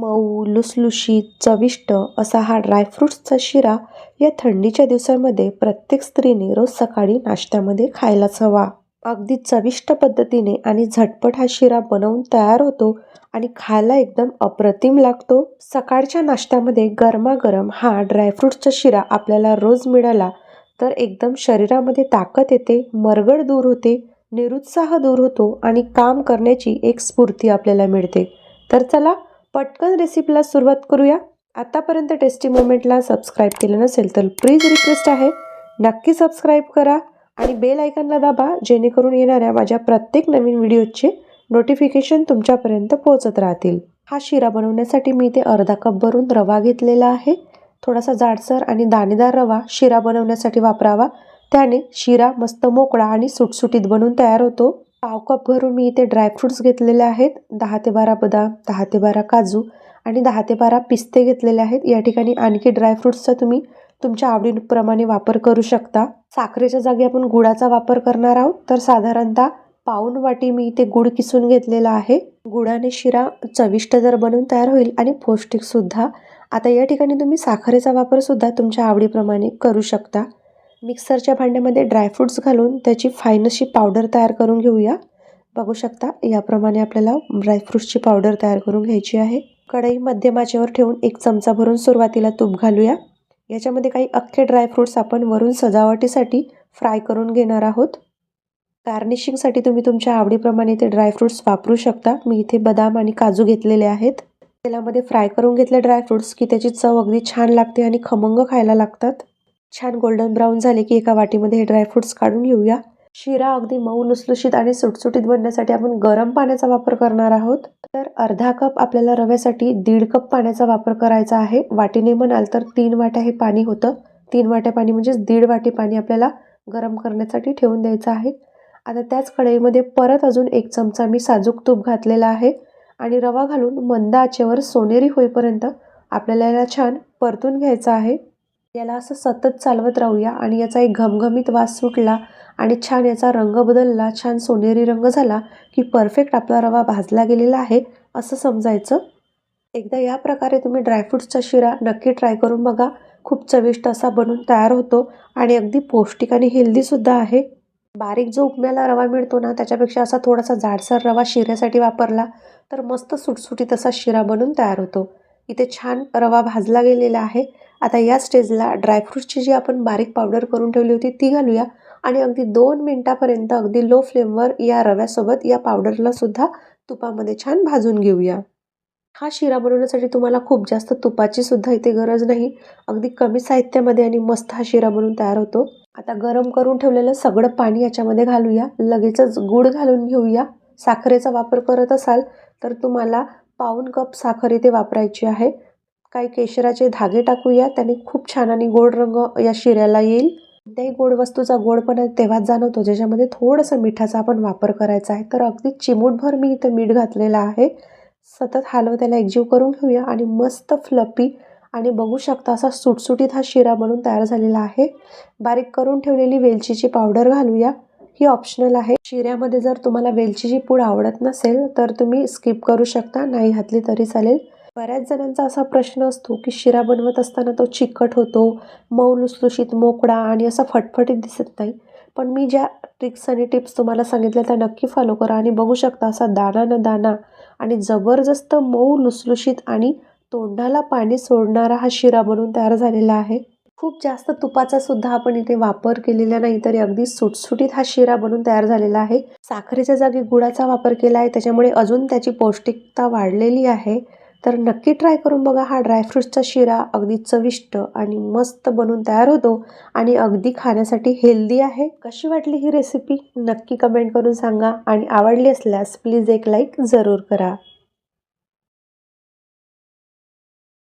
मऊ लुसलुशीत चविष्ट असा हा ड्रायफ्रुट्सचा शिरा या थंडीच्या दिवसामध्ये प्रत्येक स्त्रीने रोज सकाळी नाश्त्यामध्ये खायलाच हवा. अगदी चविष्ट पद्धतीने आणि झटपट हा शिरा बनवून तयार होतो आणि खायला एकदम अप्रतिम लागतो. सकाळच्या नाश्त्यामध्ये गरमागरम हा ड्रायफ्रुट्सचा शिरा आपल्याला रोज मिळाला तर एकदम शरीरामध्ये ताकद येते मरगड दूर होते निरुत्साह दूर होतो आणि काम करण्याची एक स्फूर्ती आपल्याला मिळते. तर चला पटकन रेसिपीला सुरुवात करूया. आतापर्यंत टेस्टी मोमेंटला सबस्क्राईब केलं नसेल तर प्लीज रिक्वेस्ट आहे. नक्की सबस्क्राईब करा आणि बेल आयकनला दाबा जेणेकरून येणाऱ्या माझ्या प्रत्येक नवीन व्हिडिओचे नोटिफिकेशन तुमच्यापर्यंत पोहोचत राहतील. हा शिरा बनवण्यासाठी मी इथे अर्धा कप भरून रवा घेतलेला आहे. थोडासा जाडसर आणि दाणेदार रवा शिरा बनवण्यासाठी वापरावा. त्याने शिरा मस्त मोकळा आणि सुटसुटीत बनून तयार होतो. पाव कप भरून मी इथे ड्रायफ्रुट्स घेतलेले आहेत. दहा ते बारा बदाम दहा ते बारा काजू आणि दहा ते बारा पिस्ते घेतलेले आहेत. या ठिकाणी आणखी ड्रायफ्रुट्सचा तुम्ही तुमच्या आवडीप्रमाणे वापर करू शकता. साखरेच्या जागी आपण गुळाचा वापर करणार आहोत. तर साधारणतः पाऊन वाटी मी इथे गुळ किसून घेतलेला आहे. गुळाने शिरा चविष्ट जर बनवून तयार होईल आणि पौष्टिकसुद्धा आता या ठिकाणी तुम्ही साखरेचा वापरसुद्धा तुमच्या आवडीप्रमाणे करू शकता. मिक्सरच्या भांड्यामध्ये ड्रायफ्रूट्स घालून त्याची फायनशी पावडर तयार करून घेऊया. बघू शकता याप्रमाणे आपल्याला ड्रायफ्रूट्सची पावडर तयार करून घ्यायची आहे. कढई मध्यम आचेवर ठेवून एक चमचा भरून सुरुवातीला तूप घालूया. याच्यामध्ये काही अख्खे ड्रायफ्रूट्स आपण वरून सजावटीसाठी फ्राय करून घेणार आहोत. गार्निशिंगसाठी तुम्ही तुमच्या आवडीप्रमाणे ते ड्रायफ्रूट्स वापरू शकता. मी इथे बदाम आणि काजू घेतलेले आहेत. तेलामध्ये फ्राय करून घेतले ड्रायफ्रूट्स की त्याची चव अगदी छान लागते आणि खमंग खायला लागतात. छान गोल्डन ब्राऊन झाले की एका वाटीमध्ये हे ड्रायफ्रुट्स काढून घेऊया. शिरा अगदी मऊ लुसलुशीत आणि सुटसुटीत बनण्यासाठी आपण गरम पाण्याचा वापर करणार आहोत. तर अर्धा कप आपल्याला रव्यासाठी दीड कप पाण्याचा वापर करायचा आहे. वाटीने म्हणाल तर तीन वाट्या हे पाणी होतं. तीन वाट्या पाणी म्हणजेच दीड वाटी पाणी आपल्याला गरम करण्यासाठी ठेवून द्यायचं आहे. आता त्याच कढईमध्ये परत अजून एक चमचा मी साजूक तूप घातलेला आहे. आणि रवा घालून मंद आचेवर सोनेरी होईपर्यंत आपल्याला याला छान परतून घ्यायचं आहे. याला असं सतत चालवत राहूया आणि याचा एक घमघमीत वास सुटला आणि छान याचा रंग बदलला छान सोनेरी रंग झाला की परफेक्ट आपला रवा भाजला गेलेला आहे असं समजायचं. एकदा या प्रकारे तुम्ही ड्रायफ्रूट्सचा शिरा नक्की ट्राय करून बघा. खूप चविष्ट असा बनून तयार होतो आणि अगदी पौष्टिक आणि हेल्दीसुद्धा आहे. बारीक जो उपम्याला रवा मिळतो ना त्याच्यापेक्षा असा थोडासा जाडसर रवा शिऱ्यासाठी वापरला तर मस्त सुटसुटीत असा शिरा बनून तयार होतो. इथे छान रवा भाजला गेलेला आहे आता या स्टेजला ड्रायफ्रूटची जी आपण बारीक पावडर करून ठेवली होती ती घालूया. आणि अगदी दोन मिनटापर्यंत अगदी लो फ्लेमवर या रव्यासोबत या पावडरला सुद्धा तुपामध्ये छान भाजून घेऊया. हा शिरा बनवण्यासाठी तुम्हाला खूप जास्त तुपाची सुद्धा इथे गरज नाही. अगदी कमी साहित्यामध्ये आणि मस्त हा शिरा बनवून तयार होतो. आता गरम करून ठेवलेलं सगळं पाणी याच्यामध्ये घालूया. लगेचच गूळ घालून घेऊया. साखरेचा वापर करत असाल तर तुम्हाला पाऊन कप साखर इथे वापरायची आहे. काही केशराचे धागे टाकूया. त्याने खूप छान आणि गोड रंग या शिऱ्याला येईल. कोणत्याही गोड वस्तूचा गोडपणा तेव्हाच जाणवतो ज्याच्यामध्ये थोडंसं मिठाचा आपण वापर करायचा आहे. तर अगदी चिमूटभर मी इथं मीठ घातलेलं आहे. सतत हालव त्याला एकजीव करून घेऊया आणि मस्त फ्लपी आणि बघू शकता असा सुटसुटीत हा शिरा बनून तयार झालेला आहे. बारीक करून ठेवलेली वेलचीची पावडर घालूया. ही ऑप्शनल आहे. शिऱ्यामध्ये जर तुम्हाला वेलचीची पूड आवडत नसेल तर तुम्ही स्किप करू शकता. नाही घातली तरी चालेल. बऱ्याच जणांचा असा प्रश्न असतो की शिरा बनवत असताना तो चिकट होतो मऊ लुसलुशीत मोकळा आणि असा फटफटीत दिसत नाही. पण मी ज्या ट्रिक्स आणि टिप्स तुम्हाला सांगितल्या त्या नक्की फॉलो करा आणि बघू शकता असा दाना न दाना आणि जबरदस्त मऊ लुसलुशीत आणि तोंडाला पाणी सोडणारा हा शिरा बनवून तयार झालेला आहे. खूप जास्त तुपाचा सुद्धा आपण इथे वापर केलेला नाही तरी अगदी सुटसुटीत हा शिरा बनून तयार झालेला आहे. साखरेच्या जागी गुळाचा वापर केला आहे त्याच्यामुळे अजून त्याची पौष्टिकता वाढलेली आहे. तर नक्की ट्राय करून बघा. हा ड्रायफ्रूट्सचा शिरा अगदी चविष्ट आणि मस्त बनून तयार होतो आणि अगदी खाण्यासाठी हेल्दी आहे. कशी वाटली ही रेसिपी नक्की कमेंट करून सांगा आणि आवडली असल्यास प्लीज एक लाईक जरूर करा.